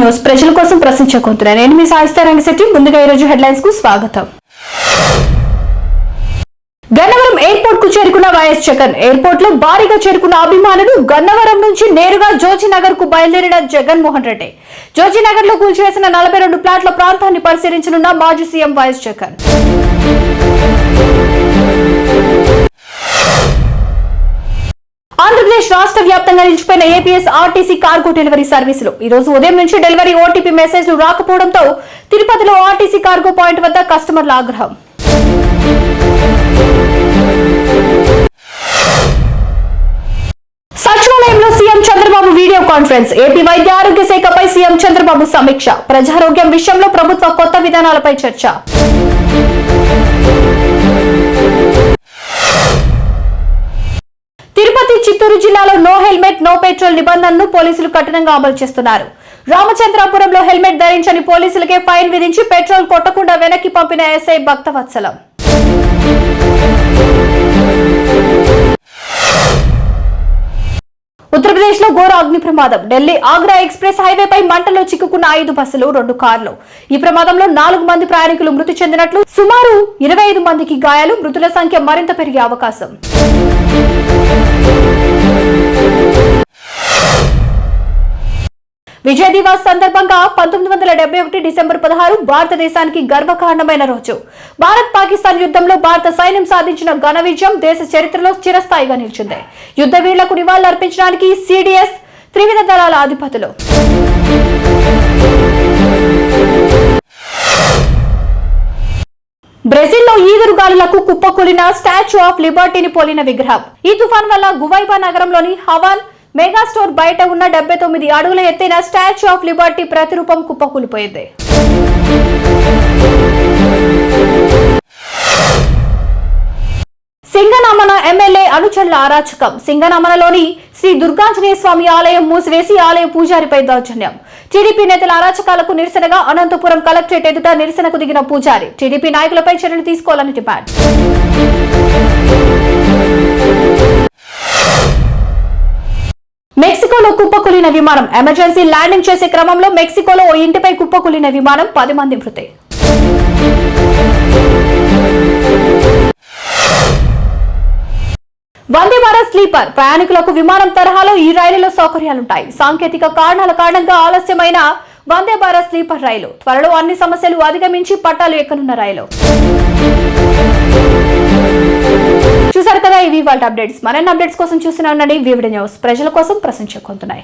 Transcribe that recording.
News ప్రజల కోసం ప్రశ్నించకుంటున్నాను నేను మీ సాయిస్తా రంగశెట్టి. ముందుగా ఈరోజు హెడ్లైన్స్కు స్వాగతం. గన్నవరం ఎయిర్పోర్ట్కు చేరుకున్న వైఎస్ జగన్. ఎయిర్పోర్ట్లో భారీగా చేరుకున్న అభిమానులు గన్నవరం నుంచి నేరుగా జోచినగర్కు బయలుదేరిన జగన్మోహన్ రెడ్డి. జోజినగర్లో కూల్చివేసిన నలభై రెండు ప్లాట్ల ప్రాంతాన్ని పరిశీలించనున్న మాజీ సీఎం వైఎస్ జగన్. ఆంధ్రప్రదేశ్ రాష్ట్ర వ్యాప్తంగా నిలిచిపోయిన ఏపీఎస్ ఆర్టీసీ కార్గో డెలివరీ సర్వీసులు. ఈ రోజు ఉదయం నుంచి డెలివరీ ఓటీపీ మెసేజ్లు రాకపోవడంతో తిరుపతిలో ఆర్టీసీ కార్గో పాయింట్ వద్ద కస్టమర్ల ఆగ్రహం. సచివాలయంలో CM Chandrababu video conference. AP వైద్య ఆరోగ్య శాఖపై సీఎం చంద్రబాబు సమీక్ష. ప్రజారోగ్యం విషయంలో ప్రభుత్వ కొత్త విధానాలపై చర్చ. చిత్తూరు జిల్లాలో నో హెల్మెట్ నో పెట్రోల్ నిబంధనలు పోలీసులు కఠినంగా అమలు చేస్తున్నారు. రామచంద్రాపురంలో హెల్మెట్ ధరించని పోలీసులకే ఫైన్ విధించి పెట్రోల్ కొట్టకుండా వెనక్కి పంపిన ఎస్ఐ భక్తవత్సలం. ఉత్తరప్రదేశ్లో ఘోర అగ్ని ప్రమాదం. ఢిల్లీ ఆగ్రా ఎక్స్ప్రెస్ హైవేపై మంటలో చిక్కుకున్న ఐదు బస్సులు రెండు కార్లు. ఈ ప్రమాదంలో నాలుగు మంది ప్రయాణికులు మృతి చెందినట్లు సుమారు ఇరవై ఐదు మందికి గాయాలు మృతుల సంఖ్య మరింత పెరిగే అవకాశం. విజయ దివాస్ సందర్భంగా పంతొమ్మిది వందల డెబ్బై ఒకటి డిసెంబర్ పదహారు భారతదేశానికి గర్వకారణమైన రోజు. భారత్ పాకిస్తాన్ యుద్ధంలో భారత సైన్యం సాధించిన ఘన విజయం దేశ చరిత్రలో చిరస్థాయిగా నిలిచింది. యుద్ధ వీళ్ళకు నివాళులర్పించడానికి సిడిఎస్ త్రివిధ దళాల అధిపతులు. బ్రెజిల్లో ఈదురుగాలులకు కుప్పకూలిన స్టాచ్యూ ఆఫ్ లిబర్టీని పోలిన విగ్రహం. ఈ తుఫాన్ వల్ల గువైబా నగరంలోని హవాన్ మెగాస్టోర్ బయట ఉన్న డెబ్బై తొమ్మిది అడుగుల ఎత్తైన స్టాచ్యూ ఆఫ్ లిబర్టీ ప్రతిరూపం కుప్పకూలిపోయింది. సింగనామన ఎమ్మెల్యే అనుచరుల అరాచకం. సింగనామనలోని శ్రీ దుర్గాంజనేయ స్వామి ఆలయం మూసివేసి ఆలయ పూజారిపై దౌర్జన్యం. టీడీపీ నేతల అరాచకాలకు నిరసనగా అనంతపురం కలెక్టరేట్ ఎదుట నిరసనకు దిగిన పూజారి. టీడీపీ నాయకులపై చర్యలు తీసుకోవాలని డిమాండ్. కుప్పకూలిన విమానం. ఎమర్జెన్సీ ల్యాండింగ్ చేసే క్రమంలో మెక్సికోలో ఓ ఇంటిపై కుప్పకూలిన విమానం పది మంది మృతి. వందే భారత్ స్లీపర్. ప్రయాణికులకు విమానం తరహాలో ఈ రైలులో సౌకర్యాలుంటాయి. సాంకేతిక కారణాల కారణంగా ఆలస్యమైన వందే భారత్ స్లీపర్ రైలు. త్వరలో అన్ని సమస్యలు అధిగమించి పట్టాలు ఎక్కనున్న రైలు. చూసారు కదా ఇవి వాళ్ళ అప్డేట్స్ మరిన్ని అప్డేట్స్ కోసం చూస్తూనే ఉండండి. వివిడ న్యూస్ ప్రజల కోసం ప్రశంసకుంటున్నాయి